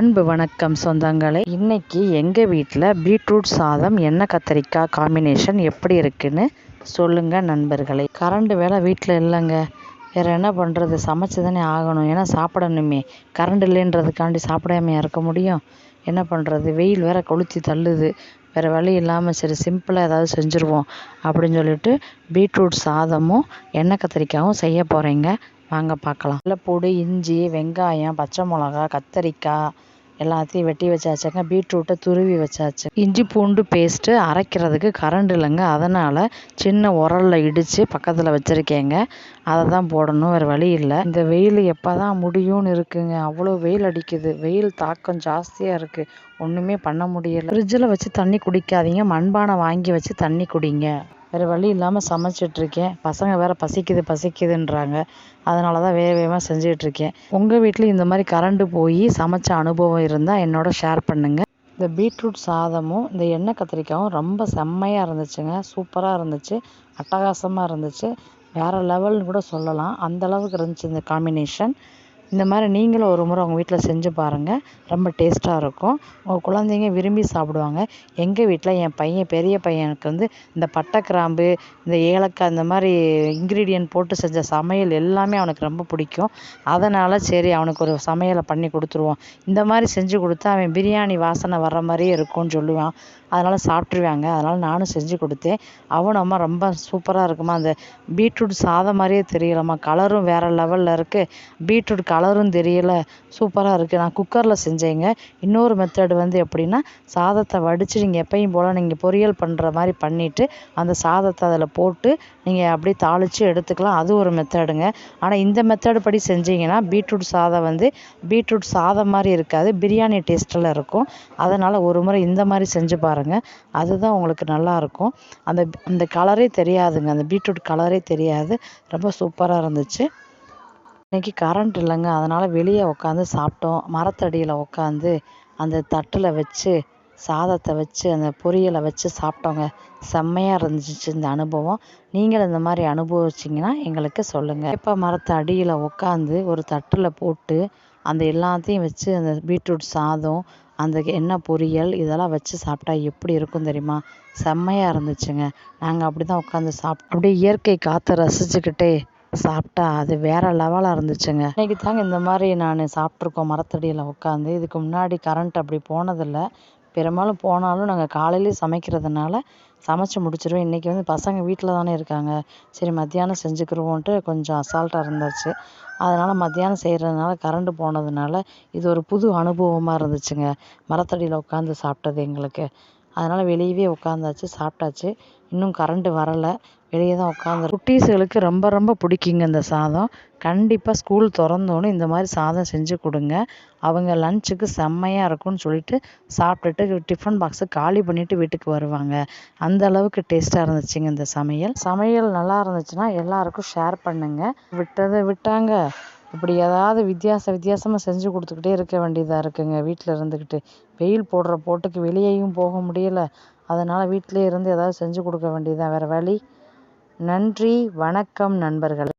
அன்பு வணக்கம் சொந்தங்களே. இன்னைக்கு எங்கள் வீட்டில் பீட்ரூட் சாதம் எண்ணெய் கத்திரிக்காய் காம்பினேஷன் எப்படி இருக்குன்னு சொல்லுங்கள் நண்பர்களே. கரண்ட் வேலை வீட்டில் இல்லைங்க. வேறு என்ன பண்ணுறது சமைச்சு தானே ஆகணும். ஏன்னா சாப்பிடணுமே. கரண்ட் இல்லைன்றதுக்காண்டி சாப்பிடாமையா இருக்க முடியும்? என்ன பண்ணுறது வெயில் வேற கொளுத்தி தள்ளுது. வேறு வழி இல்லாமல் சரி சிம்பிளாக ஏதாவது செஞ்சுருவோம் அப்படின்னு சொல்லிட்டு பீட்ரூட் சாதமும் எண்ணெய் கத்திரிக்காயும் செய்ய போகிறேங்க வாங்க பார்க்கலாம். வெள்ளைப்பூடு இஞ்சி வெங்காயம் பச்சை மிளகா கத்தரிக்காய் எல்லாத்தையும் வெட்டி வச்சாச்சுங்க பீட்ரூட்டை துருவி வச்சாச்சு. இஞ்சி பூண்டு பேஸ்ட்டு அரைக்கிறதுக்கு கரண்ட் இல்லைங்க. அதனால் சின்ன உரலில் இடித்து பக்கத்தில் வச்சுருக்கேங்க. அதை தான் போடணும் வேறு வழி இல்லை. இந்த வெயில் எப்போ தான் முடியும்னு இருக்குங்க. அவ்வளோ வெயில் அடிக்குது. வெயில் தாக்கம் ஜாஸ்தியாக இருக்குது ஒன்றுமே பண்ண முடியலை. ஃப்ரிட்ஜில் வச்சு தண்ணி குடிக்காதீங்க. மண்பானை வாங்கி வச்சு தண்ணி குடிங்க. வேறு வழி இல்லாமல் சமைச்சிட்ருக்கேன். பசங்க வேறு பசிக்குது பசிக்குதுன்றாங்க. அதனால தான் வேக வேகமாக செஞ்சிகிட்ருக்கேன் உங்கள் வீட்டில் இந்த மாதிரி கரண்டு போய் சமைச்ச அனுபவம் இருந்தால் என்னோட ஷேர் பண்ணுங்கள் இந்த பீட்ரூட் சாதமும் இந்த எண்ணெய் கத்திரிக்காயும் ரொம்ப செம்மையாக இருந்துச்சுங்க. சூப்பராக இருந்துச்சு. அட்டகாசமாக இருந்துச்சு. வேறு லெவல்னு கூட சொல்லலாம். அந்த அளவுக்கு இருந்துச்சு இந்த காம்பினேஷன் இந்த மாதிரி நீங்களும் ஒரு முறை உங்கள் வீட்டில் செஞ்சு பாருங்கள் ரொம்ப டேஸ்ட்டாக இருக்கும். உங்கள் குழந்தைங்க விரும்பி சாப்பிடுவாங்க. எங்கள் வீட்டில் என் பையன் பெரிய பையனுக்கு வந்து இந்த பட்டை கிராம்பு இந்த ஏலக்காய் இந்த மாதிரி இன்க்ரீடியன்ட் போட்டு செஞ்ச சமையல் எல்லாமே அவனுக்கு ரொம்ப பிடிக்கும். அதனால் சரி அவனுக்கு ஒரு சமையலை பண்ணி கொடுத்துருவோம். இந்த மாதிரி செஞ்சு கொடுத்தா அவன் பிரியாணி வாசனை வர்ற மாதிரியே இருக்கும்னு சொல்லுவான். அதனால் சாப்பிட்ருவாங்க அதனால் நானும் செஞ்சு கொடுத்தேன். அவனும் அம்மா ரொம்ப சூப்பராக இருக்குமா. அந்த பீட்ரூட் சாதம் மாதிரியே தெரியலம்மா. கலரும் வேறு லெவலில் இருக்குது பீட்ரூட் கலரும் தெரியல. சூப்பராக இருக்குது நான் குக்கரில் செஞ்சேங்க. இன்னொரு மெத்தடு வந்து எப்படின்னா சாதத்தை வடித்து நீங்கள் எப்பயும் போல் நீங்கள் பொரியல் பண்ணுற மாதிரி பண்ணிவிட்டு அந்த சாதத்தை அதில் போட்டு நீங்கள் அப்படியே தாளித்து எடுத்துக்கலாம். அது ஒரு மெத்தடுங்க ஆனால் இந்த மெத்தடு படி செஞ்சீங்கன்னா பீட்ரூட் சாதம் வந்து பீட்ரூட் சாதம் மாதிரி இருக்காது. பிரியாணி டேஸ்ட்டில் இருக்கும். அதனால் ஒரு முறை இந்த மாதிரி செஞ்சு பாருங்கள் அதுதான் உங்களுக்கு நல்லாயிருக்கும் அந்த அந்த கலரே தெரியாதுங்க. அந்த பீட்ரூட் கலரே தெரியாது. ரொம்ப சூப்பராக இருந்துச்சு. இன்றைக்கி கரண்ட் இல்லைங்க. அதனால் வெளியே உட்காந்து சாப்பிட்டோம். மரத்தடியில் உட்காந்து அந்த தட்டில் வச்சு சாதத்தை வச்சு அந்த பொரியலை வச்சு சாப்பிட்டோங்க. செம்மையாக இருந்துச்சு இந்த அனுபவம். நீங்களும் இந்த மாதிரி அனுபவிச்சிங்கன்னா எங்களுக்கு சொல்லுங்கள் இப்போ மரத்து அடியில் உட்காந்து ஒரு தட்டில் போட்டு அந்த எல்லாத்தையும் வச்சு அந்த பீட்ரூட் சாதம் அந்த எண்ணெய் பொரியல் இதெல்லாம் வச்சு சாப்பிட்டா எப்படி இருக்கும் தெரியுமா? செம்மையாக இருந்துச்சுங்க. நாங்கள் அப்படி தான் உட்காந்து சாப்பிட்டோம். அப்படியே இயற்கை காற்றை ரசிச்சுக்கிட்டே சாப்பிட்டா அது வேறு லெவலாக இருந்துச்சுங்க. இன்றைக்கி தாங்க இந்த மாதிரி நான் சாப்பிட்ருக்கோம் மரத்தடியில் உட்காந்து. இதுக்கு முன்னாடி கரண்ட் அப்படி போனதில்லை. பெரும்பாலும் போனாலும் நாங்கள் காலையிலே சமைக்கிறதுனால சமைச்சு முடிச்சிடுவேன் இன்றைக்கி வந்து பசங்க வீட்டில் தானே இருக்காங்க. சரி மத்தியானம் செஞ்சுக்கிருவோன்ட்டு கொஞ்சம் அசால்ட்டாக இருந்துச்சு. அதனால் மத்தியானம் செய்கிறதுனால கரண்ட் போனதுனால இது ஒரு புது அனுபவமாக இருந்துச்சுங்க. மரத்தடியில் உட்காந்து சாப்பிட்டது எங்களுக்கு. அதனால் வெளியவே உட்காந்தாச்சு சாப்பிட்டாச்சு. இன்னும் கரண்ட்டு வரலை. வெளியே தான் உட்காந்து குட்டீஸுகளுக்கு ரொம்ப ரொம்ப பிடிக்குங்க இந்த சாதம். கண்டிப்பாக ஸ்கூல் திறந்தோன்னே இந்த மாதிரி சாதம் செஞ்சு கொடுங்க. அவங்க லஞ்சுக்கு செம்மையாக இருக்கும்னு சொல்லிட்டு சாப்பிட்டுட்டு டிஃபன் பாக்ஸை காலி பண்ணிவிட்டு வீட்டுக்கு வருவாங்க. அந்த அளவுக்கு டேஸ்ட்டாக இருந்துச்சுங்க இந்த சமையல். சமையல் நல்லா இருந்துச்சுன்னா எல்லாருக்கும் ஷேர் பண்ணுங்கள் விட்டதை விட்டாங்க. இப்படி ஏதாவது வித்தியாச வித்தியாசமாக செஞ்சு கொடுத்துக்கிட்டே இருக்க வேண்டியதாக இருக்குங்க. வீட்டில் இருந்துக்கிட்டு வெயில் போடுற போட்டுக்கு வெளியேயும் போக முடியல. அதனால் வீட்டிலே இருந்து ஏதாவது செஞ்சு கொடுக்க வேண்டியதுதான். வேறு வழி? நன்றி. வணக்கம் நண்பர்களே.